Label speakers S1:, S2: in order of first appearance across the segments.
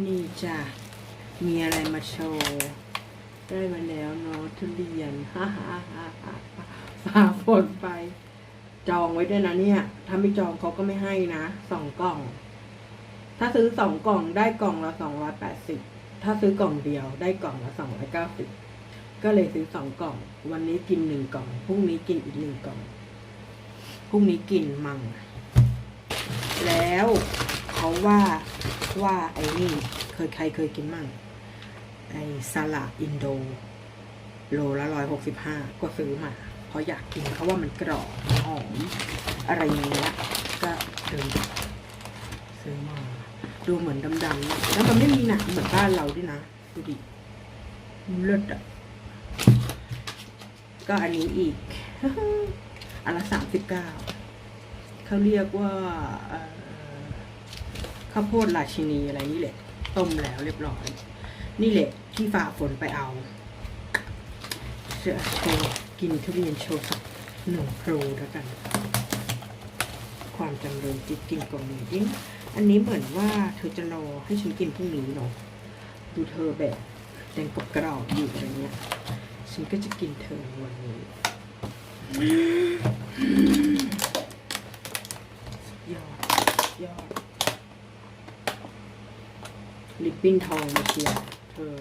S1: นี่จ้ะ มีอะไรมาโชว์ ได้มาแล้วเนาะทุเรียนฮ่าฮ่าฮ่าฮ่าฝ่าฝนไป จองไว้ด้วยนะเนี่ย ถ้าไม่จองเขาก็ไม่ให้นะสองกล่อง ถ้าซื้อสองกล่องได้กล่องละสองร้อยแปดสิบถ้าซื้อกล่องเดียวได้กล่องละสองร้อยเก้าสิบก็เลยซื้อสองกล่อง วันนี้กินหนึ่งกล่องพรุ่งนี้กินอีกหนึ่งกล่องพรุ่งนี้กินมัง แล้วเขาว่า ว่าไอ้นี่เคยใครเคยกินมั่งไอ้ซาลาอินโด โลละร้อยหกสิบห้าก็ซื้อมา เพราะอยากกินเขาะว่ามันกรอบหอม อะไรอย่างเงี้ยก็เดินซื้อมาดูเหมือนดำๆแล้วมันไม่มีหนังเหมือนบ้านเราด้วยนะ ดูดิเลิศอะ ก็อันนี้อีก อันละสามสิบเก้าเขาเรียกว่า ข้าวโพดราชินีอะไรนี่แหละ ต้มแล้วเรียบร้อย นี่แหละที่ฝ่าฝนไปเอาจะโชว์กินทุเรียนโชว์สักหนึ่งโปรแล้วกัน ความจำเริญจิตกินกล่องนี้ยิ่งอันนี้เหมือนว่าเธอจะรอให้ฉันกินพรุ่งนี้เนาะดูเธอแบบแดงกับกรอบอยู่อะไรเงี้ยฉันก็จะกินเธอวันนี้ยอดยอด ลิปปิ้นทองมาเชียร์เธอ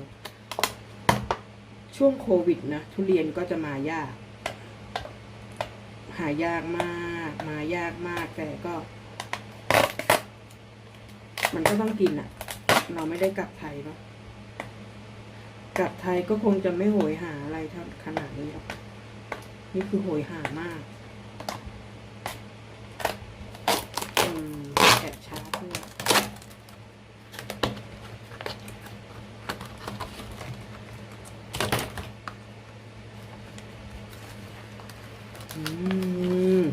S1: ช่วงโควิดนะทุเรียนก็จะมายาก หายากมาก มายากมากแต่ก็ มันก็ต้องกินอะเราไม่ได้กลับไทยเนาะกลับไทยก็คงจะไม่โหยหาอะไรขนาดนี้หรอกนี่คือโหยหามาก อืมแกะช้าเพื่ออืม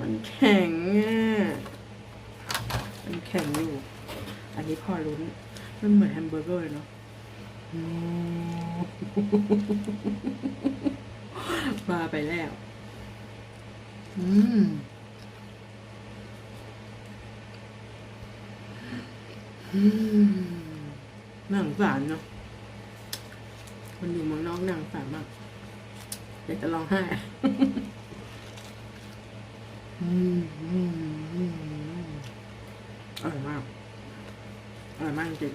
S1: มัน แข็งอะมันแข็งอยู่ อันนี้พอลุ้น มันเหมือนแฮมเบอร์เกอร์เนาะมาไปแล้ว อืมอืมน่งสารเนาะคนอยู่เมืองนอกน่งสารมากเดี๋ยวจะร้องไห้ อืมอืมอืมอร่อยมาก อร่อยมากจริง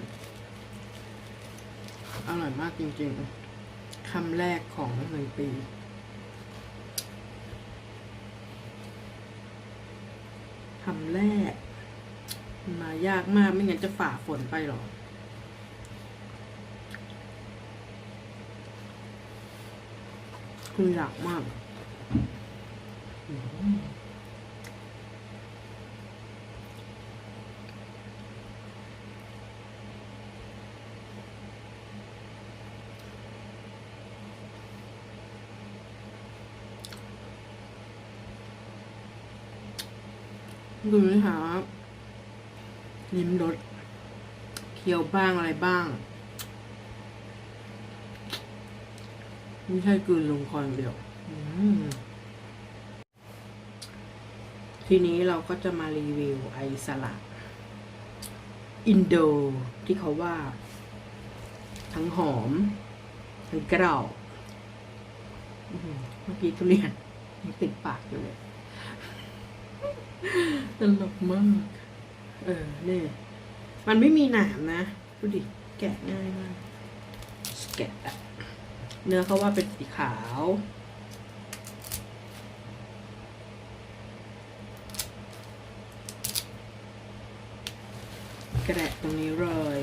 S1: อร่อยมากจริงๆคำแรกของหนึ่งปี คำแรก มายากมากไม่งั้นจะฝ่าฝนไปหรอคืออยากมาก ดูนะคะลิ้มรสเคี้ยวบ้างอะไรบ้าง ไม่ใช่กลืนลงคออย่างเดียว ทีนี้เราก็จะมารีวิวไอสลัดอินโดที่เขาว่า ทั้งหอม ทั้งกรอบเมื่อกี้ทุเรียนยังติดปากอยู่เลย ตลกมาก เออเนี่ยมันไม่มีหนามนะ ดูดิ แกะง่ายมาก แกะอะเนื้อเขาว่าเป็นสีขาวแกะตรงนี้เลย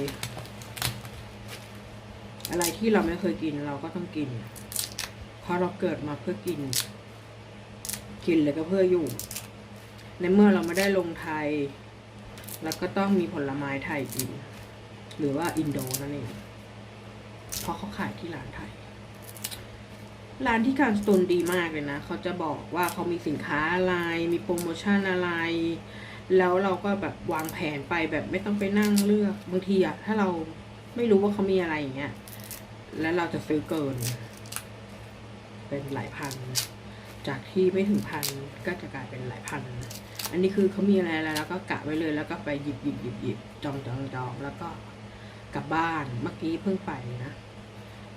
S1: อะไรที่เราไม่เคยกินเราก็ต้องกิน เพราะเราเกิดมาเพื่อกิน กินเลยก็เพื่ออยู่ ในเมื่อเราไม่ได้ลงไทย แล้วก็ต้องมีผลไม้ไทยกิน หรือว่าอินโดนั่นเอง เพราะเขาขายที่ร้านไทย ร้านที่การสตูนดีมากเลยนะ เขาจะบอกว่าเขามีสินค้าอะไร มีโปรโมชั่นอะไร แล้วเราก็แบบวางแผนไปแบบไม่ต้องไปนั่งเลือก บางทีอะถ้าเราไม่รู้ว่าเขามีอะไรอย่างเงี้ย แล้วเราจะซื้อเกิน เป็นหลายพัน จากที่ไม่ถึงพันก็จะกลายเป็นหลายพัน อันนี้คือเขามีอะไรแล้วก็กะไว้เลย แล้วก็ไปหยิบหยิบหยิบหยิบจองจองจองแล้วก็กลับบ้านเมื่อกี้เพิ่งไปนะ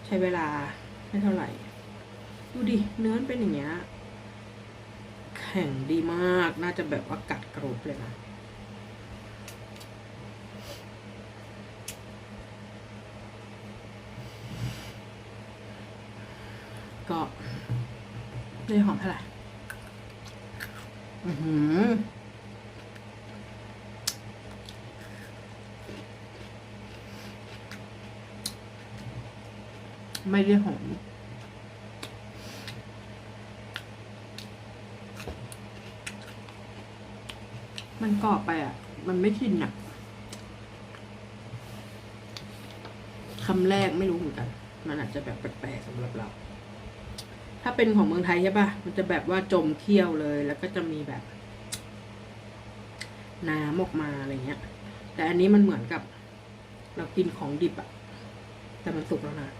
S1: ใช้เวลาไม่เท่าไหร่ ดูดิเนื้อเป็นอย่างเงี้ยแข็งดีมากน่าจะแบบว่ากัดกรุบเลยนะก็ ไม่หอมเท่าไหร่อือหือไม่ได้หอมมันกรอบไปอะ มันไม่ชินอะคำแรกไม่รู้เหมือนกัน มันอาจจะแบบแปลกๆสำหรับเรา ถ้าเป็นของเมืองไทยใช่ปะมันจะแบบว่าจมเคี่ยวเลย แล้วก็จะมีแบบ น้ำออกมาอะไรเงี้ย แต่อันนี้มันเหมือนกับ เรากินของดิบอะแต่มันสุกแล้วนะ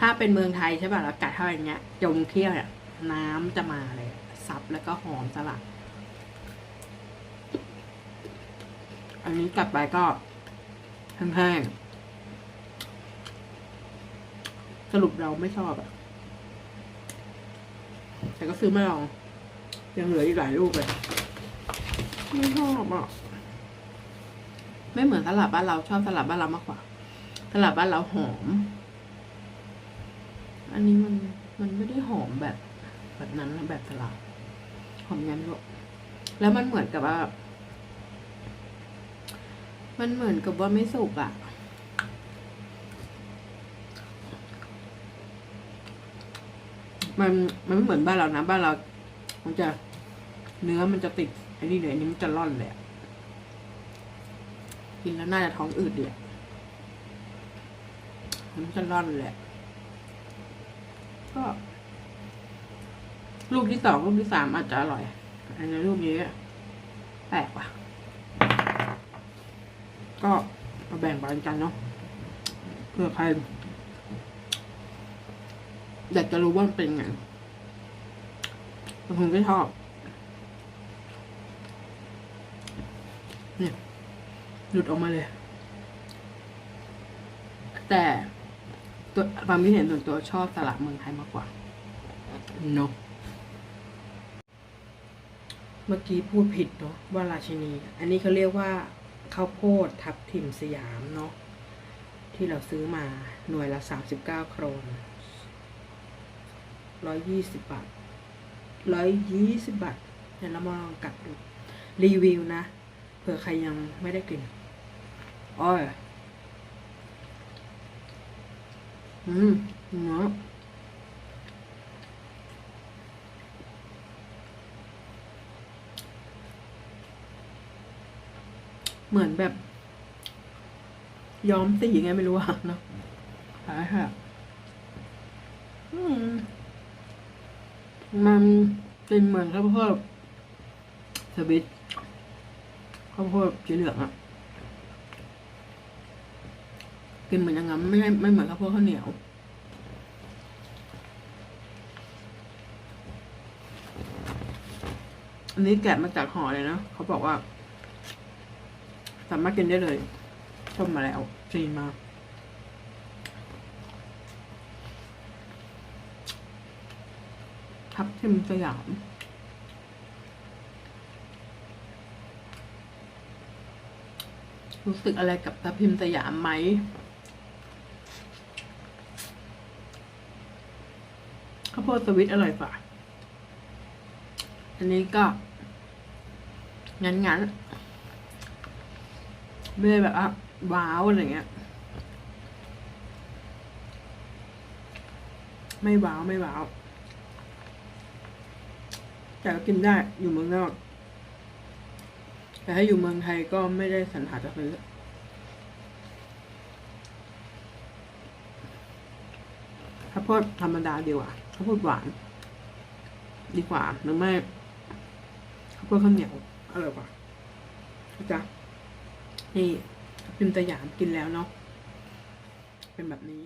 S1: ถ้าเป็นเมืองไทยใช่ป่ะเรากัดเข้าอย่างเงี้ย จมเคี่ยวเนี่ยน้ำจะมาเลย ซับแล้วก็หอมสลัด อันนี้กัดไปก็แห้งๆสรุปเราไม่ชอบอะ แต่ก็ซื้อมาลอง ยังเหลืออีกหลายลูกเลย ไม่ชอบอะ ไม่เหมือนสลัดบ้านเราชอบสลัดบ้านเรามากกว่าสลัดบ้านเราหอม อันนี้มันมันไม่ได้หอมแบบ แบบนั้นนะแบบสลัดหอมยังไงไม่รู้แล้วมันเหมือนกับว่า มันเหมือนกับว่าไม่สุกอะ่ะ มันมันไม่เหมือนบ้านเรานะบ้านเรา มันจะเนื้อมันจะติดไอ้นี่เลยอันนี้มันจะร่อนเลยอะกินแล้วน่าจะท้องอืดเลยอะมันจะร่อนเลยอะก็ลูกที่สองลูกที่สามอาจจะอร่อย อันนี้ลูกนี้แปลกว่ะ ก็มาแบ่งปันกันเนาะเพื่อใคร อยากจะรู้ว่ามันเป็นไงบางคนก็ชอบ เนี่ย หลุดออกมาเลย แต่ตัวความคิดเห็นส่วนตัวชอบสลัดเมืองไทยมากกว่าเนาะเมื่อกี้พูดผิดเนาะว่าราชินี อันนี้เขาเรียกว่าข้าวโพดทับทิมสยามเนาะที่เราซื้อมาหน่วยละสามสิบเก้าโครน ร้อยยี่สิบบาทร้อยยี่สิบบาทเดี๋ยวเรามาลองกัดดูรีวิวนะเผื่อใครยังไม่ได้กินอ้อยอืมเนาะเหมือนแบบ ย้อมสีไงไม่รู้อะเนาะใช่ค่ะอืม มันเป็นเหมือนข้าวโพดสวิตข้าวโพดสีเหลืองอะกินเหมือนอยังงั้นไม่ใช่ไม่เหมือนข้าวโพดข้าวเหนียวอันนี้แกะมาจากห่อเลยนะเขาบอกว่า สามารถกินได้เลยต้มมาแล้วจีนมา ทับทิมสยามรู้สึกอะไรกับทับทิมสยามไหม ข้าวโพดสวิตอร่อยกว่า อันนี้ก็ งั้นงั้นๆไม่ได้แบบว่าว้าว อะไรเงี้ย ไม่ว้าว ไม่ว้าว แต่ก็กินได้อยู่เมืองนอก แต่ถ้าอยู่เมืองไทยก็ไม่ได้สรรหาจะซื้อข้าวโพดธรรมดาดีกว่าข้าวโพดหวาน ดีกว่าหรือไม่ข้าวโพดข้าวเหนียวอร่อยกว่าเข้าใจนี่พิมพ์สยามกินแล้วเนาะเป็นแบบนี้